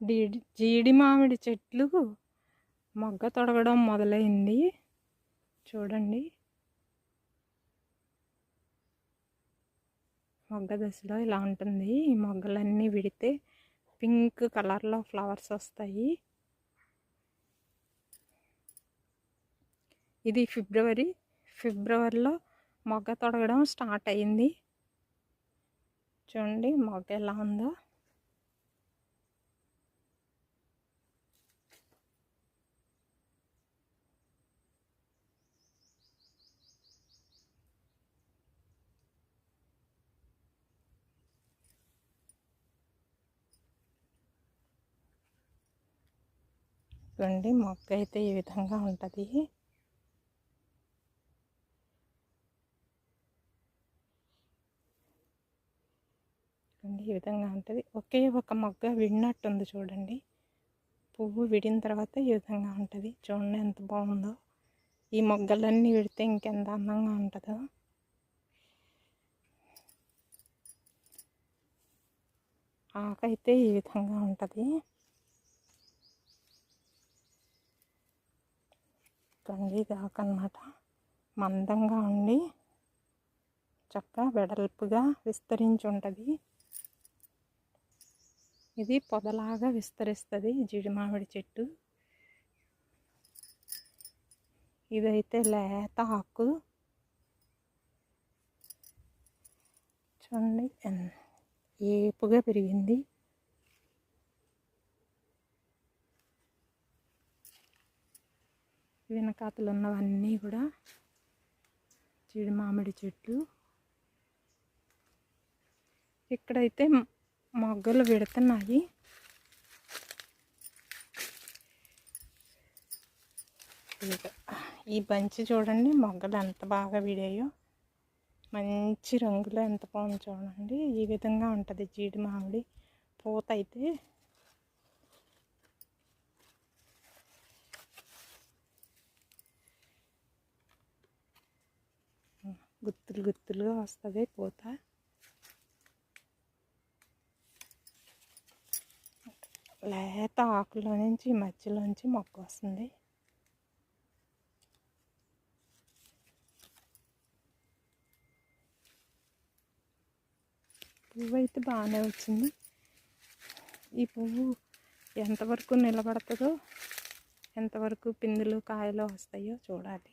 జీడి జీడి మామిడి చెట్లు మొగ్గ తొడగడం మొదలైంది. చూడండి. మొగ్గ దశలో ఇలా ఉంటుంది. ఈ మొగ్గలన్నీ విడితే పింక్ కలర్లో ఫ్లవర్స్ వస్తాయి. ఇది ఫిబ్రవరి ఫిబ్రవరిలో మొగ్గ తొడగడం స్టార్ట్ అయింది. చూడండి మొగ్గ ఎలా ఉందో. చూడండి మొగ్గ అయితే ఈ విధంగా ఉంటుంది. చూడండి ఈ విధంగా ఉంటుంది. ఒకే ఒక మొగ్గ విడినట్టుంది చూడండి. పువ్వు విడిన తర్వాత ఈ విధంగా ఉంటుంది. చూడండి ఎంత బాగుందో. ఈ మొగ్గలన్నీ విడితే ఇంకెంత అందంగా ఉంటుందో. ఆకైతే ఈ విధంగా ఉంటుంది. కంది దాకా అన్నమాట మందంగా ఉండి చక్కగా వెడల్పుగా విస్తరించి ఉంటుంది ఇది పొదలాగా విస్తరిస్తుంది జీడి మామిడి చెట్టు. ఇదైతే లేత ఆకు. చూడండి ఏపుగా పెరిగింది. వెనకాతలు ఉన్నవన్నీ కూడా చీడి మామిడి చెట్లు. ఇక్కడైతే మొగ్గలు విడుతున్నాయి. ఈ బంచి చూడండి మొగ్గలు ఎంత బాగా విడాయో. మంచి రంగులో ఎంత బాగుంది చూడండి. ఈ విధంగా ఉంటుంది జీడి మామిడి. పూత అయితే గుత్తులు గుత్తులుగా వస్తుంది పూత. లేత ఆకులో నుంచి మధ్యలోంచి మొక్క వస్తుంది. పువ్వు అయితే బాగానే వచ్చింది. ఈ పువ్వు ఎంతవరకు నిలబడుతుందో ఎంతవరకు పిందులు కాయలు వస్తాయో చూడాలి.